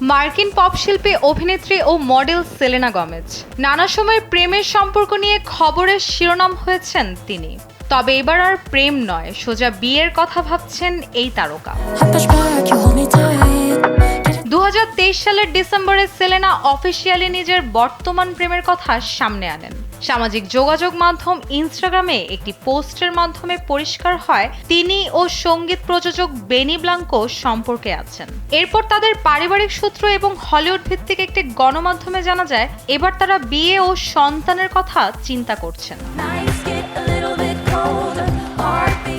মার্কিন পপ শিল্পী অভিনেত্রী ও মডেল সেলেনা গমেজ নানা সময় প্রেমের সম্পর্ক নিয়ে খবরের শিরোনাম হয়েছেন তিনি। তবে এবার আর প্রেম নয় সোজা বিয়ের কথা ভাবছেন এই তারকা. দু সালের ডিসেম্বরে সেলেনা অফিসিয়ালি নিজের বর্তমান প্রেমের কথা সামনে আনেন। সামাজিক যোগাযোগ মাধ্যম ইনস্টাগ্রামে একটি পোস্টের মাধ্যমে পরিষ্কার হয়, তিনি ও সংগীত প্রযোজক বেনি ব্লাঙ্কো সম্পর্কে আছেন। এরপর তাদের পারিবারিক সূত্র এবং হলিউড ভিত্তিক একটি গণমাধ্যমে জানা যায়, এবার তারা বিয়ে ও সন্তানের কথা চিন্তা করছেন.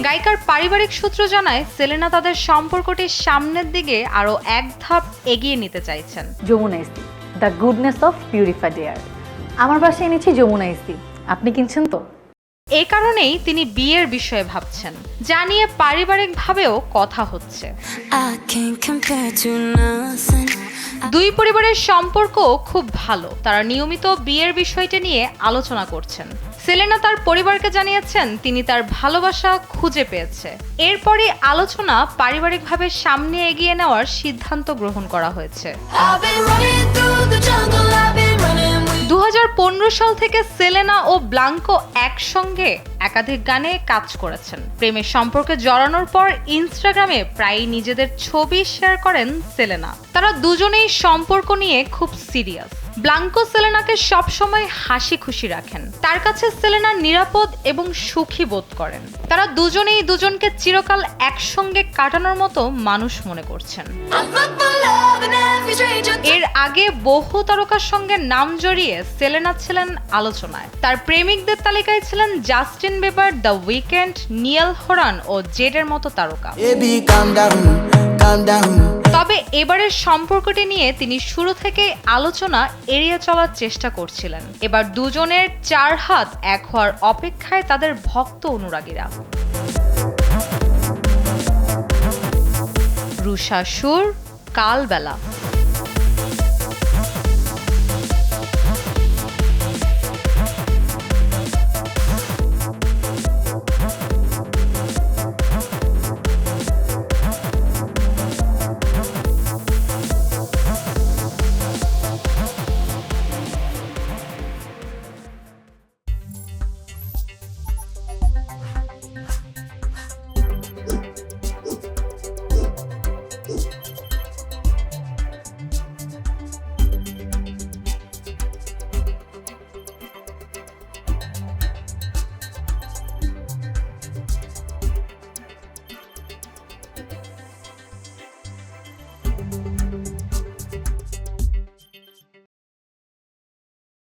গায়িকার পারিবারিক সূত্র জানায়, সেলেনা তাদের সম্পর্কটি সামনের দিকে আরও এক ধাপ এগিয়ে নিতে চাইছেন। Jamuna the goodness of purified air. আমার বাসায় এনেছি যমুনা ইস্তি আপনি কিনছেন তো? এ কারণেই তিনি বিয়ের বিষয়ে ভাবছেন। যা নিয়ে পারিবারিকভাবেও কথা হচ্ছে. দুই পরিবারের সম্পর্ক খুব ভালো। তারা নিয়মিত বিয়ের বিষয়টি নিয়ে আলোচনা করছেন। সেলেনা তার পরিবারকে জানিয়েছেন তিনি তার ভালোবাসা খুঁজে পেয়েছে। এরপরই আলোচনা পারিবারিকভাবে সামনে এগিয়ে নেওয়ার সিদ্ধান্ত গ্রহণ করা হয়েছে। সাল থেকে সেলেনা ও ব্লাঙ্কো একসঙ্গে একাধিক গানে কাজ করেছেন। প্রেমের সম্পর্কে জড়ানোর পর ইনস্টাগ্রামে প্রায়ই নিজেদের ছবি শেয়ার করেন সেলেনা। তারা দুজনেই সম্পর্ক নিয়ে খুব সিরিয়াস। ব্লাঙ্কো সেলেনাকে সবসময় হাসি খুশি রাখেন। তার কাছে সেলেনা নিরাপদ এবং সুখী বোধ করেন। তারা দুজনেই দুজনকে চিরকাল একসঙ্গে কাটানোর মতো মানুষ মনে করছেন. এর আগে বহু তারকার সঙ্গে নাম জড়িয়ে সেলেনা ছিলেন আলোচনায়। তার প্রেমিকদের তালিকায় ছিলেন Justin Bieber, the Weeknd, Niall Horan ও জেডের মতো তারকা। তবে এবারের সম্পর্কটি নিয়ে তিনি শুরু থেকে আলোচনা এড়িয়ে চলার চেষ্টা করছিলেন। এবার দুজনের চার হাত এক হওয়ার অপেক্ষায় তাদের ভক্ত অনুরাগীরা। রুষা সুর, কালবেলা।